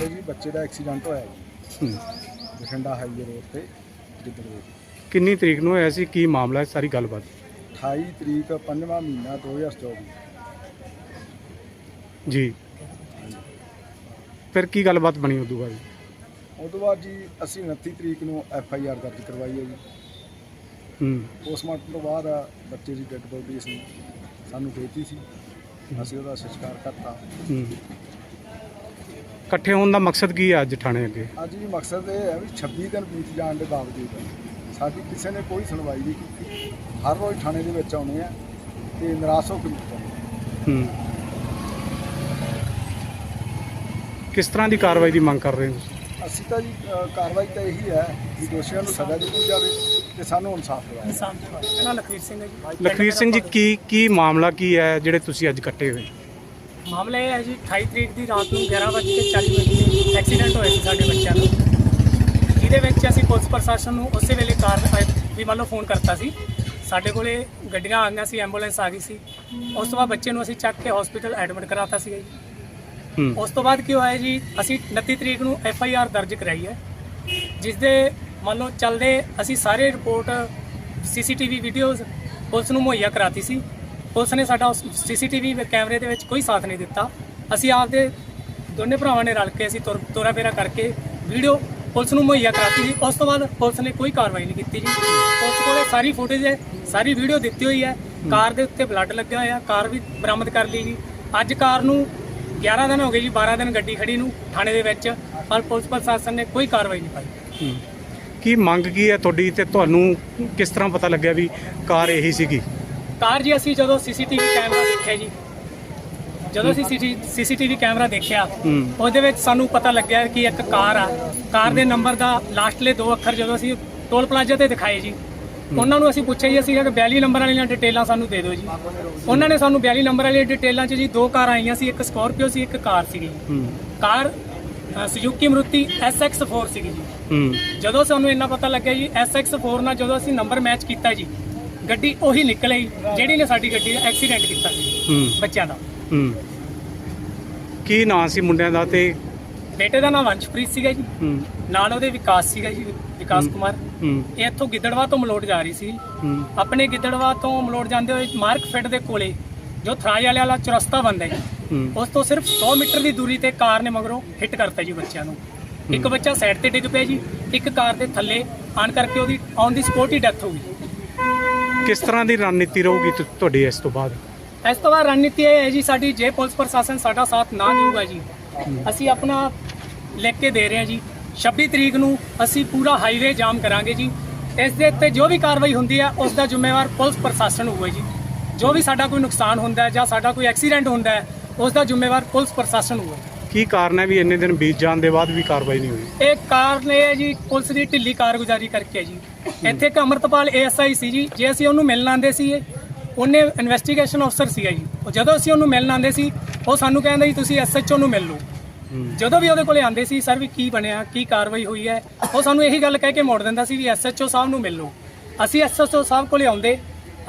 ਤੇ ਜੀ ਬੱਚੇ ਦਾ ਐਕਸੀਡੈਂਟ ਹੋਇਆ ਜੀ। ਹੂੰ। ਬਠਿੰਡਾ ਹਾਈਵੇ ਰੋਡ ਤੇ ਗਿੱਦੜ ਰੋਡ ਕਿੰਨੀ ਤਰੀਕ ਨੂੰ ਹੋਇਆ ਸੀ? ਕੀ ਮਾਮਲਾ ਹੈ? ਸਾਰੀ ਗੱਲਬਾਤ। 28 ਤਰੀਕ 5ਵਾਂ ਮਹੀਨਾ 2024 ਜੀ। ਫਿਰ ਕੀ ਗੱਲਬਾਤ ਬਣੀ ਉਦੋਂ ਬਾਅਦ? ਉਸ ਤੋਂ ਬਾਅਦ ਜੀ ਅਸੀਂ 29 ਤਰੀਕ ਨੂੰ ਐਫ ਆਈ ਆਰ ਦਰਜ ਕਰਵਾਈ ਹੈ ਜੀ। ਹੂੰ। ਪੋਸਟਮਾਰਟਮ ਤੋਂ ਬਾਅਦ ਬੱਚੇ ਦੀ ਡੈੱਡ ਬੋਡੀ ਅਸੀਂ ਸਾਨੂੰ ਦੇਤੀ ਸੀ। ਅਸੀਂ ਉਹਦਾ ਸੰਸਕਾਰ ਕਰਤਾ। ਹੂੰ। ਇਕੱਠੇ ਹੋਣ ਦਾ ਮਕਸਦ ਕੀ ਹੈ ਅੱਜ ਥਾਣੇ ਅੱਗੇ? ਅੱਜ ਜੀ ਮਕਸਦ ਇਹ ਹੈ ਵੀ 26 ਦਿਨ ਬੀਤ ਜਾਣ ਦੇ ਬਾਵਜੂਦ ਸਾਡੀ ਕਿਸੇ ਨੇ ਕੋਈ ਸੁਣਵਾਈ ਨਹੀਂ ਕੀਤੀ। ਹਰ ਰੋਜ਼ ਥਾਣੇ ਦੇ ਵਿੱਚ ਆਉਂਦੇ ਆ ਤੇ ਨਿਰਾਸ਼ ਹੋ ਕੇ ਆ। ਹੂੰ। ਕਿਸ ਤਰ੍ਹਾਂ ਦੀ ਕਾਰਵਾਈ ਦੀ ਮੰਗ ਕਰ ਰਹੇ ਹੋ ਤੁਸੀਂ? ਅਸੀਂ ਤਾਂ ਜੀ ਅ, ਕਾਰਵਾਈ ਤਾਂ ਇਹੀ ਹੈ ਕਿ ਦੋਸ਼ੀਆਂ ਨੂੰ ਸਜ਼ਾ ਦਿੱਤੀ ਜਾਵੇ ਤੇ ਸਾਨੂੰ ਇਨਸਾਫ ਦਿਵਾਇਆ ਇਹਨਾਂ ਲਖਵੀਰ ਸਿੰਘ ਹੈ ਜੀ। ਲਖਵੀਰ ਸਿੰਘ ਜੀ ਕੀ ਕੀ ਮਾਮਲਾ ਕੀ ਹੈ ਜਿਹੜੇ ਤੁਸੀਂ ਅੱਜ ਇਕੱਠੇ ਹੋਏ? ਮਾਮਲਾ ਇਹ ਹੈ ਜੀ 28 ਤਰੀਕ ਦੀ ਰਾਤ ਨੂੰ 11:40 ਮਿੰਟ ਤੇ ਐਕਸੀਡੈਂਟ ਹੋਇਆ ਸੀ ਸਾਡੇ ਬੱਚਿਆਂ ਦਾ। ਜਿਹਦੇ ਵਿੱਚ ਅਸੀਂ ਪੁਲਿਸ ਪ੍ਰਸ਼ਾਸਨ ਨੂੰ ਉਸੇ ਵੇਲੇ ਕਾਰ ਵੀ ਮੰਨ ਲਓ ਫੋਨ ਕਰਤਾ ਸੀ। ਸਾਡੇ ਕੋਲੇ ਗੱਡੀਆਂ ਆ ਗਈਆਂ ਸੀ ਐਂਬੂਲੈਂਸ ਆ ਗਈ ਸੀ। ਉਸ ਤੋਂ ਬਾਅਦ ਬੱਚੇ ਨੂੰ ਅਸੀਂ ਚੱਕ ਕੇ ਹਸਪੀਟਲ ਐਡਮਿਟ ਕਰਾਤਾ ਸੀਗਾ ਜੀ। ਉਸ ਤੋਂ ਬਾਅਦ ਕੀ ਹੋਇਆ ਜੀ? ਅਸੀਂ 29 ਤਰੀਕ ਨੂੰ ਐਫ ਆਈ ਆਰ ਦਰਜ ਕਰਾਈ ਹੈ। ਜਿਸ ਦੇ ਮੰਨ ਲਓ ਚੱਲਦੇ ਅਸੀਂ ਸਾਰੇ ਰਿਪੋਰਟ ਸੀਸੀਟੀਵੀ ਵੀਡੀਓਜ਼ ਪੁਲਿਸ ਨੂੰ ਮੁਹੱਈਆ ਕਰਾਤੀ ਸੀ। ਪੁਲਿਸ ਨੇ ਸਾਡਾ ਸੀਸੀਟੀਵੀ ਕੈਮਰੇ ਦੇ ਵਿੱਚ ਕੋਈ ਸਾਥ ਨਹੀਂ ਦਿੱਤਾ। ਅਸੀਂ ਆਪਦੇ ਦੋਨੇ ਭਰਾਵਾਂ ਨੇ ਰਲ ਕੇ ਅਸੀਂ ਤੁਰ- ਤੋਰਾ ਫੇਰਾ ਕਰਕੇ ਵੀਡੀਓ ਪੁਲਿਸ ਨੂੰ ਮੁਹੱਈਆ ਕਰਾਤੀ ਸੀ ਉਸ ਤੋਂ ਬਾਅਦ ਪੁਲਿਸ ਨੇ ਕੋਈ ਕਾਰਵਾਈ ਨਹੀਂ ਕੀਤੀ ਜੀ। ਪੁਲਿਸ ਕੋਲੇ ਸਾਰੀ ਫੁਟੇਜ ਹੈ ਸਾਰੀ ਵੀਡੀਓ ਦਿੱਤੀ ਹੋਈ ਹੈ। ਕਾਰ ਦੇ ਉੱਤੇ ਬਲੱਡ ਲੱਗਿਆ ਹੋਇਆ ਕਾਰ ਵੀ ਬਰਾਮਦ ਕਰ ਲਈ ਜੀ। ਅੱਜ ਕਾਰ ਨੂੰ 11 ਦਿਨ ਹੋ ਗਏ ਜੀ 12 ਦਿਨ ਗੱਡੀ ਖੜੀ ਨੂੰ ਥਾਣੇ ਦੇ ਵਿੱਚ ਪਰ ਪੁਲਿਸ ਪ੍ਰਸ਼ਾਸਨ ਨੇ ਕੋਈ ਕਾਰਵਾਈ ਨਹੀਂ ਪਾਈ। ਹੂੰ। ਕੀ ਮੰਗ ਕੀ ਹੈ ਤੁਹਾਡੀ ਤੇ ਤੁਹਾਨੂੰ ਕਿਸ ਤਰ੍ਹਾਂ ਪਤਾ ਲੱਗਿਆ ਵੀ ਕਾਰ ਇਹੀ ਸੀਗੀ? ਕਾਰ ਜੀ ਅਸੀਂ ਜਦੋਂ ਸੀਸੀਟੀਵੀ ਕੈਮਰਾ ਦੇਖਿਆ ਜੀ ਜਦੋਂ ਅਸੀਂ ਸੀਸੀਟੀਵੀ ਕੈਮਰਾ ਦੇਖਿਆ ਹੂੰ। ਉਹਦੇ ਵਿੱਚ ਸਾਨੂੰ ਪਤਾ ਲੱਗਿਆ ਕਿ ਇੱਕ ਕਾਰ ਆ। ਕਾਰ ਦੇ ਨੰਬਰ ਦਾ ਲਾਸਟਲੇ ਦੋ ਅੱਖਰ ਜਦੋਂ ਅਸੀਂ ਟੋਲ ਪਲਾਜ਼ਾ ਤੇ ਦਿਖਾਏ ਜੀ ਉਹਨਾਂ ਨੂੰ ਅਸੀਂ ਪੁੱਛਿਆ ਜੀ ਅਸੀਂ ਕਿ 42 ਨੰਬਰ ਵਾਲੀਆਂ ਡਿਟੇਲਾਂ ਸਾਨੂੰ ਦੇ ਦਿਓ ਜੀ। ਉਹਨਾਂ ਨੇ ਸਾਨੂੰ 42 ਨੰਬਰ ਵਾਲੀਆਂ ਡਿਟੇਲਾਂ 'ਚ ਜੀ ਦੋ ਕਾਰਾਂ ਆਈਆਂ ਸੀ ਇੱਕ ਸਕਾਰਪੀਓ ਸੀ ਇੱਕ ਕਾਰ ਸੀਗੀ ਹੂੰ। ਕਾਰ ਸੁਜ਼ੂਕੀ ਮਰੂਤੀ SX4 ਸੀਗੀ ਜੀ। ਹੂੰ। ਜਦੋਂ ਸਾਨੂੰ ਇੰਨਾ ਪਤਾ ਲੱਗਿਆ ਜੀ SX4 ਨਾਲ ਜਦੋਂ ਅਸੀਂ ਨੰਬਰ ਮੈਚ ਕੀਤਾ ਜੀ ਗੱਡੀ ਉਹੀ ਨਿਕਲ ਆਈ ਜਿਹੜੀ ਨੇ ਸਾਡੀ ਗੱਡੀ ਦਾ ਐਕਸੀਡੈਂਟ ਕੀਤਾ ਸੀ ਹੂੰ। ਬੱਚਿਆਂ ਦਾ। ਹੂੰ। ਕੀ ਨਾਂ ਸੀ ਮੁੰਡਿਆਂ ਦਾ ਤੇ ਬੇਟੇ ਦਾ ਨਾਮ ਵੰਸ਼ਪ੍ਰੀਤ ਸੀਗਾ ਜੀ। ਹੂੰ। ਨਾਲ ਉਹਦੇ ਵਿਕਾਸ ਸੀਗਾ ਜੀ ਵਿਕਾਸ। ਕੁਮਾਰ। ਹੂੰ। ਇਹ ਇੱਥੋਂ ਗਿੱਦੜਵਾ ਤੋਂ ਮਲੋਟ ਜਾ ਰਹੀ ਸੀ। ਹੂੰ। ਆਪਣੇ ਗਿੱਦੜਵਾ ਤੋਂ ਮਲੋਟ ਜਾਂਦੇ ਹੋਏ ਮਾਰਕ ਫਿੱਟ ਦੇ ਕੋਲੇ ਜੋ ਥਰਾਜ ਵਾਲੇ ਵਾਲਾ ਚੁਰਸਤਾ ਬੰਦਾ ਹੂੰ ਉਸ ਤੋਂ ਸਿਰਫ 100 ਮੀਟਰ ਦੀ ਦੂਰੀ ਤੇ ਕਾਰ ਨੇ ਮਗਰੋਂ ਹਿੱਟ ਕਰਤਾ ਜੀ ਬੱਚਿਆਂ ਨੂੰ। ਇੱਕ ਬੱਚਾ ਸਾਈਡ ਤੇ ਡਿੱਗ ਪਿਆ ਜੀ ਇੱਕ ਕਾਰ ਦੇ ਥੱਲੇ ਆਣ ਕਰਕੇ ਉਹਦੀ ਔਨ ਦੀ ਸਪੋਟ ਹੀ ਡੈਥ ਹੋ ਗਈ। ਕਿਸ ਤਰ੍ਹਾਂ ਦੀ ਰਣਨੀਤੀ ਰਹੂਗੀ ਤੁ- ਤੁਹਾਡੀ ਇਸ ਤੋਂ ਬਾਅਦ? ਇਸ ਤੋਂ ਬਾਅਦ ਰਣਨੀਤੀ ਇਹ ਹੈ ਜੀ ਸਾਡੀ ਜੇ ਪੁਲਿਸ ਪ੍ਰਸ਼ਾਸਨ ਸਾਡਾ ਸਾਥ ਨਾ ਦੇਊਗਾ ਜੀ। ਅਸੀਂ ਆਪਣਾ ਲਿਖ ਕੇ ਦੇ ਰਹੇ ਹਾਂ ਜੀ 26 ਤਰੀਕ ਨੂੰ ਅਸੀਂ ਪੂਰਾ ਹਾਈਵੇ ਜਾਮ ਕਰਾਂਗੇ ਜੀ। ਇਸ ਦੇ ਉੱਤੇ ਜੋ ਵੀ ਕਾਰਵਾਈ ਹੁੰਦੀ ਹੈ ਉਸ ਦਾ ਜ਼ਿੰਮੇਵਾਰ ਪੁਲਿਸ ਪ੍ਰਸ਼ਾਸਨ ਹੋਊਗਾ ਜੀ। ਜੋ ਵੀ ਸਾਡਾ ਕੋਈ ਨੁਕਸਾਨ ਹੁੰਦਾ ਹੈ ਜਾਂ ਸਾਡਾ ਕੋਈ ਐਕਸੀਡੈਂਟ ਹੁੰਦਾ ਹੈ ਉਸ ਦਾ ਜ਼ਿੰਮੇਵਾਰ ਪੁਲਿਸ ਪ੍ਰਸ਼ਾਸਨ ਹੋਊਗਾ। ਕੀ ਕਾਰਨ ਹੈ ਵੀ ਇੰਨੇ ਦਿਨ ਬੀਤ ਜਾਣ ਦੇ ਬਾਅਦ ਵੀ ਕਾਰਵਾਈ ਨਹੀਂ ਹੋਈ? ਇਹ ਕਾਰਨ ਇਹ ਹੈ ਜੀ ਪੁਲਿਸ ਦੀ ਢਿੱਲੀ ਕਾਰਗੁਜ਼ਾਰੀ ਕਰਕੇ ਜੀ। ਇੱਥੇ ਇੱਕ ਅਮਰਤਪਾਲ ਏਐਸਆਈ ਸੀ ਜੀ ਜੇ ਅਸੀਂ ਉਹਨੂੰ ਮਿਲਣ ਆਂਦੇ ਸੀ ਉਹਨੇ ਇਨਵੈਸਟੀਗੇਸ਼ਨ ਅਫਸਰ ਸੀਗਾ ਜੀ। ਉਹ ਜਦੋਂ ਅਸੀਂ ਉਹਨੂੰ ਮਿਲਣ ਆਂਦੇ ਸੀ ਉਹ ਸਾਨੂੰ ਕਹਿੰਦਾ ਜੀ ਤੁਸੀਂ ਐਸਐਚਓ ਨੂੰ ਮਿਲ ਲਓ। ਜਦੋਂ ਵੀ ਉਹਦੇ ਕੋਲੇ ਆਂਦੇ ਸੀ, ਸਰ, ਵੀ ਕੀ ਬਣਿਆ? ਕੀ ਕਾਰਵਾਈ ਹੋਈ ਹੈ? ਉਹ ਸਾਨੂੰ ਇਹੀ ਗੱਲ ਕਹਿ ਕੇ ਮੋੜ ਦਿੰਦਾ ਸੀ ਵੀ ਐਸਐਚਓ ਸਾਹਿਬ ਨੂੰ ਮਿਲ ਲਓ। ਅਸੀਂ ਐਸਐਚਓ ਸਾਹਿਬ ਕੋਲੇ ਆਉਂਦੇ,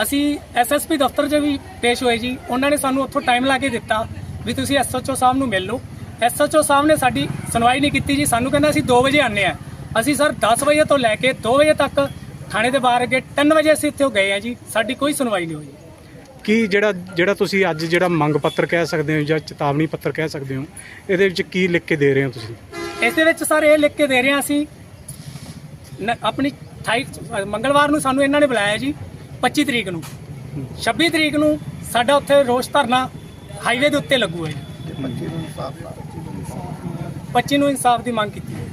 ਅਸੀਂ ਐਸਐਸਪੀ ਦਫ਼ਤਰ 'ਚ ਵੀ ਪੇਸ਼ ਹੋਏ ਜੀ। ਉਹਨਾਂ ਨੇ ਸਾਨੂੰ ਉੱਥੋਂ ਟਾਈਮ ਲਾ ਕੇ ਦਿੱਤਾ ਵੀ ਤੁਸੀਂ ਐਸਐਚਓ ਸਾਹਿਬ ਨੂੰ ਮਿਲ ਲਓ। ਐਸਐਚਓ ਸਾਹਿਬ ਨੇ ਸਾਡੀ ਸੁਣਵਾਈ ਨਹੀਂ ਕੀਤੀ ਜੀ। ਸਾਨੂੰ ਕਹਿੰਦਾ, ਅਸੀਂ 2 ਵਜੇ ਆਨੇ ਆ ਅਸੀਂ, ਸਰ 10 ਵਜੇ ਤੋਂ ਲੈ ਕੇ 2 ਵਜੇ ਤੱਕ ਥਾਣੇ ਦੇ ਬਾਹਰ ਅੱਗੇ 3 ਵਜੇ ਅਸੀਂ ਇੱਥੇ ਗਏ ਆ ਜੀ। ਸਾਡੀ ਕੋਈ ਸੁਣਵਾਈ ਨਹੀਂ ਹੋਈ। ਕੀ ਜਿਹੜਾ ਜਿਹੜਾ ਤੁਸੀਂ ਅੱਜ ਜਿਹੜਾ ਮੰਗ ਪੱਤਰ ਕਹਿ ਸਕਦੇ ਹੋ ਜਾਂ ਚੇਤਾਵਨੀ ਪੱਤਰ ਕਹਿ ਸਕਦੇ ਹੋ ਇਹਦੇ ਵਿੱਚ ਕੀ ਲਿਖ ਕੇ ਦੇ ਰਹੇ ਹੋ ਤੁਸੀਂ? ਇਸ ਦੇ ਵਿੱਚ ਸਰ ਇਹ ਲਿਖ ਕੇ ਦੇ ਰਹੇ ਹਾਂ ਅਸੀਂ ਨ- ਆਪਣੀ 28 ਮੰਗਲਵਾਰ ਨੂੰ ਸਾਨੂੰ ਇਹਨਾਂ ਨੇ ਬੁਲਾਇਆ ਜੀ 25 ਤਰੀਕ ਨੂੰ। 26 ਤਰੀਕ ਨੂੰ ਸਾਡਾ ਉੱਥੇ ਰੋਸ ਧਰਨਾ ਹਾਈਵੇ ਦੇ ਉੱਤੇ ਲੱਗੂ ਹੈ ਜੀ 25 ਨੂੰ ਇਨਸਾਫ ਦੀ ਮੰਗ ਕੀਤੀ ਹੈ।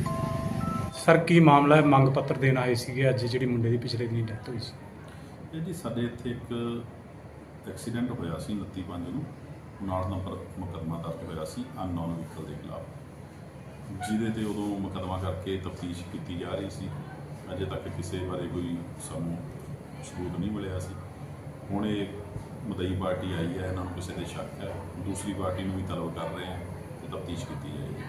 ਸਰ ਕੀ ਮਾਮਲਾ ਹੈ? ਮੰਗ ਪੱਤਰ ਦੇਣ ਆਏ ਸੀਗੇ ਅੱਜ ਜਿਹੜੀ ਮੁੰਡੇ ਦੀ ਪਿਛਲੇ ਦਿਨੀ ਡੈਥ ਹੋਈ ਸੀ। ਇਹ ਜੀ ਸਾਡੇ ਇੱਥੇ ਇੱਕ ਐਕਸੀਡੈਂਟ ਹੋਇਆ ਸੀ 29 ਪੰਜ ਨੂੰ, ਨਾਲ ਨੰਬਰ ਮੁਕੱਦਮਾ ਦਰਜ ਹੋਇਆ ਸੀ ਅਨਨੋਨ ਵਹੀਕਲ ਦੇ ਖਿਲਾਫ। ਜਿਹਦੇ ਤੇ ਉਦੋਂ ਮੁਕੱਦਮਾ ਕਰਕੇ ਤਫਤੀਸ਼ ਕੀਤੀ ਜਾ ਰਹੀ ਸੀ। ਅਜੇ ਤੱਕ ਕਿਸੇ ਬਾਰੇ ਕੋਈ ਸਾਨੂੰ ਸਬੂਤ ਨਹੀਂ ਮਿਲਿਆ ਸੀ। ਹੁਣ ਇਹ ਮਦਈ ਪਾਰਟੀ ਆਈ ਹੈ, ਇਹਨਾਂ ਨੂੰ ਕਿਸੇ ਦੇ ਸ਼ੱਕ ਹੈ। ਦੂਸਰੀ ਪਾਰਟੀ ਨੂੰ ਵੀ ਤਲਬ ਕਰ ਰਹੇ ਹਾਂ ਤੇ ਤਫਤੀਸ਼ ਕੀਤੀ ਜਾਏਗੀ।